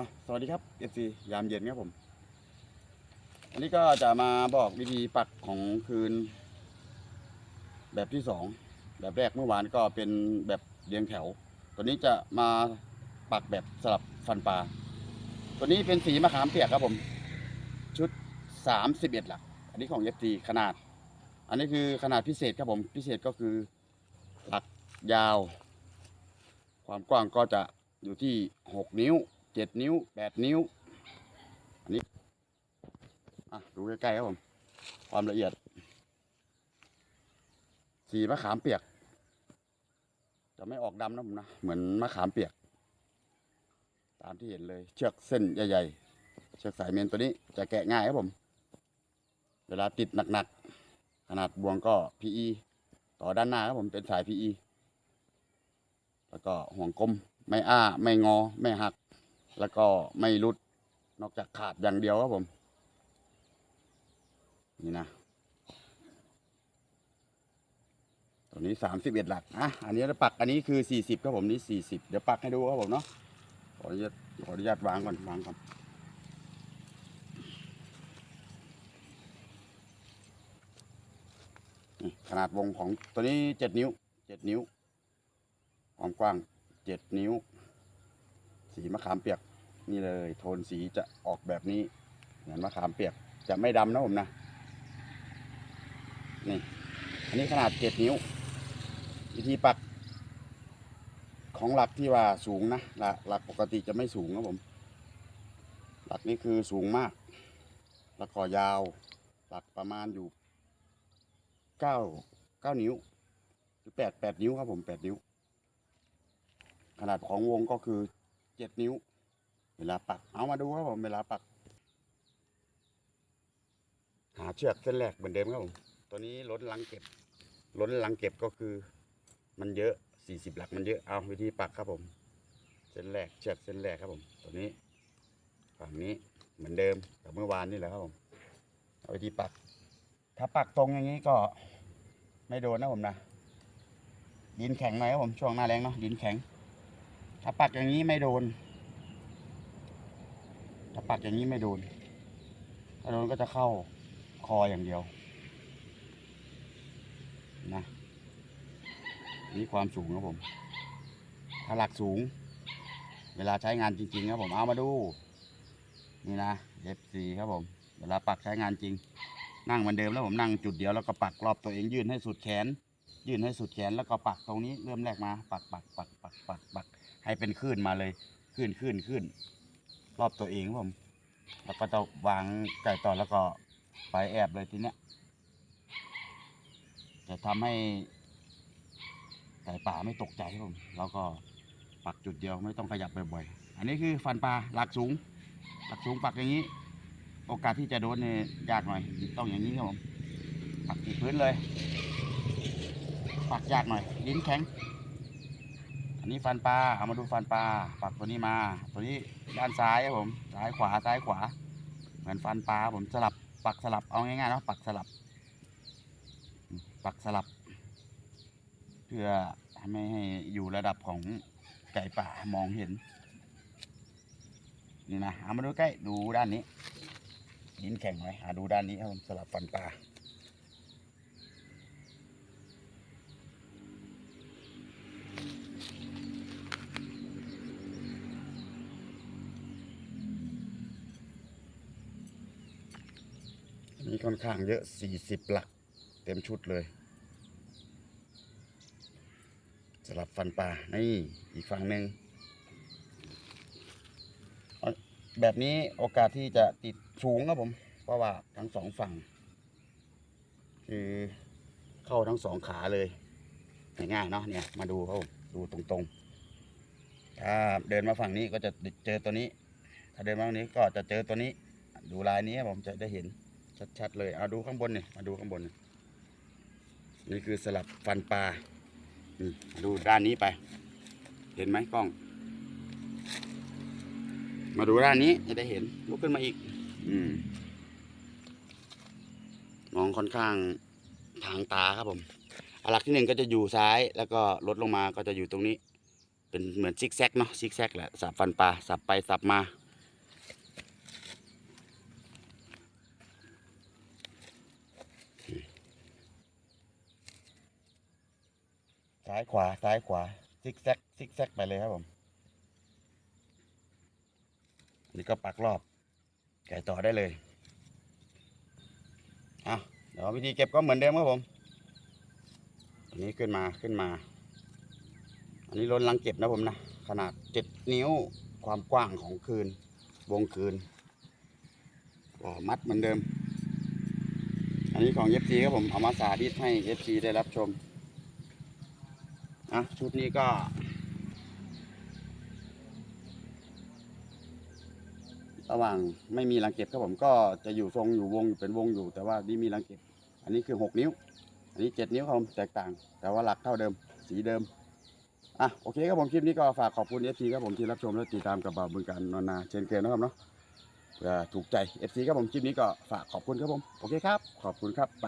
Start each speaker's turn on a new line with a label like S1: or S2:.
S1: อะสวัสดีครับ FC ยามเย็นครับผมอันนี้ก็จะมาบอกวิธีปักของคืน แบบที่สองแบบแรกเมื่อวานก็เป็นแบบเรียงแถว ตัวนี้จะมาปักแบบสลับฟันปลา ตัวนี้เป็นสีมะขามเปียกครับผม ชุดสามสิบเอ็ดหลัก อันนี้ของ FC ขนาด อันนี้คือขนาดพิเศษครับผมพิเศษก็คือหลักยาว ความกว้างก็จะอยู่ที่หกนิ้ว เจ็ดนิ้วแปดนิ้ว อันนี้ อะ ดูใกล้ๆครับผม ความละเอียด สีมะขามเปียก จะไม่ออกดำนะผมนะ เหมือนมะขามเปียก ตามที่เห็นเลย เชือกเส้นใหญ่ๆ เชือกสายเมนตัวนี้จะแกะง่ายครับผม เวลาติดหนักๆ ขนาดบวงก็ PE ต่อด้านหน้าครับผมเป็นสาย PE แล้วก็ห่วงกลมไม่อ้า ไม่งอ ไม่หัก แล้วก็ไม่รุดนอกจากขาดอย่างเดียวครับผม นี่นะ ตัวนี้สามสิบเอ็ดหลักอะอันนี้จะปักอันนี้คือสี่สิบครับผมนี่สี่สิบเดี๋ยวปักให้ดูครับผมเนาะขออนุญาตขออนุญาตวางก่อนวางก่อนขนาดวงของตัวนี้เจ็ดนิ้วเจ็ดนิ้ว ความกว้างเจ็ดนิ้ว สีมะขามเปียก นี่เลยโทนสีจะออกแบบนี้ เหมือนมะขามเปียกจะไม่ดำนะผมนะ นี่ อันนี้ขนาดเจ็ดนิ้ว วิธีปัก ของหลักที่ว่าสูงนะหลักหลักปกติจะไม่สูงครับผม หลักนี้คือสูงมากแล้วก็ยาว หลักประมาณอยู่เก้าเก้านิ้วหรือแปดแปดนิ้วครับผมแปดนิ้ว ขนาดของวงก็คือเจ็ดนิ้ว เวลาปัก เอามาดูครับผม เวลาปัก หาเชือกเส้นแรกเหมือนเดิมครับผมตัวนี้ล้นลังเก็บ ล้นลังเก็บก็คือ มันเยอะสี่สิบหลักมันเยอะ เอาวิธีปักครับผม เส้นแรกเชือกเส้นแรกครับผม ตัวนี้ ฝั่งนี้เหมือนเดิมกับเมื่อวานนี่แหละครับผม เอาวิธีปัก ถ้าปักตรงอย่างนี้ก็ไม่โดนนะผมนะ ดินแข็งหน่อยครับผม ช่วงหน้าแรงเนาะ ดินแข็ง ถ้าปักอย่างนี้ไม่โดน ปักอย่างนี้ไม่โดนถ้าโดนก็จะเข้าคออย่างเดียว นะนี่ความสูงครับผม ถ้าหลักสูง เวลาใช้งานจริงๆครับผมเอามาดู นี่นะ F4 ครับผม เวลาปักใช้งานจริง นั่งเหมือนเดิมแล้วผมนั่งจุดเดียวแล้วก็ปักรอบตัวเองยื่นให้สุดแขน ยื่นให้สุดแขนแล้วก็ปักตรงนี้เริ่มแรกมา ปักปักปักปักปักปักให้เป็นคลื่นมาเลยคลื่นคลื่นคลื่น รอบตัวเองครับผม แล้วก็จะวางไก่ต่อแล้วก็ไปแอบเลยทีเนี้ย จะทำให้ไก่ป่าไม่ตกใจครับผม แล้วก็ปักจุดเดียวไม่ต้องขยับบ่อยๆ อันนี้คือฟันปลาหลักสูง หลักสูงปักอย่างนี้ โอกาสที่จะโดนเนี่ยยากหน่อย ต้องอย่างนี้ครับผม ปักที่พื้นเลย ปักยากหน่อย ลิ้นแข็ง นนี้ฟันปลาเอามาดูฟันปลาปักตัวนี้มา ตัวนี้ด้านซ้ายครับผมซ้ายขวาซ้ายขวา เหมือนฟันปลาผมสลับปักสลับเอาง่ายๆเนาะปักสลับ ปักสลับ เพื่อไม่ให้อยู่ระดับของไก่ป่ามองเห็นนี่นะเอามาดูใกล้ดูด้านนี้ลิ้นแข็งไว้อะดูด้านนี้ครับผมสลับฟันปลา นี้ค่อนข้างเยอะสี่สิบหลัก เต็มชุดเลย สลับฟันปลา นี่อีกฝั่งหนึ่ง แบบนี้โอกาสที่จะติดสูงครับผม เพราะว่าทั้งสองฝั่ง คือเข้าทั้งสองขาเลย ง่ายๆเนาะเนี่ย มาดูครับผมดูตรงๆ ถ้าเดินมาฝั่งนี้ก็จะเจอตัวนี้ ถ้าเดินมาฝั่งนี้ก็จะเจอตัวนี้ ดูลายนี้ผมจะได้เห็น ชัดๆเลยเอาดูข้างบนเนี่ยมาดูข้างบนนี่นี่คือสลับฟันปลาดูด้านนี้ไป เห็นไหมกล้อง มาดูด้านนี้จะได้เห็นลุกขึ้นมาอีก อืมมองค่อนข้างทางตาครับผมอันหลักที่หนึ่งก็จะอยู่ซ้ายแล้วก็ลดลงมาก็จะอยู่ตรงนี้ เป็นเหมือนซิกแซกเนาะซิกแซกแหละสับฟันปลาสับไปสับมา ซ้ายขวาซ้ายขวาซิกแซกซิกแซกไปเลยครับผมนี่ก็ปักรอบไก่ต่อได้เลยอะเดี๋ยววิธีเก็บก็เหมือนเดิมครับผมอันนี้ขึ้นมาขึ้นมา อันนี้ล้นลังเก็บนะผมนะ ขนาดเจ็ดนิ้วความกว้างของคืน วงคืนก็มัดเหมือนเดิม อันนี้ของ FC ครับผม เอามาสาธิตให้ FC ได้รับชม อะชุดนี้ก็ระหว่างไม่มีรังเก็บครับผมก็จะอยู่ทรงอยู่วงอยู่เป็นวงอยู่ แต่ว่านี่มีรังเก็บ อันนี้คือ6นิ้ว อันนี้7นิ้วครับผมแตกต่าง แต่ว่าหลักเท่าเดิม สีเดิมอะโอเคครับผมคลิปนี้ก็ฝากขอบคุณ FC ครับผมที่รับชมและติดตามกับบ่าวบึงการนอนนาเชนเคยนะครับเนาะเพื่อถูกใจ FC ครับผมคลิปนี้ก็ฝากขอบคุณครับผมโอเคครับ ขอบคุณครับไป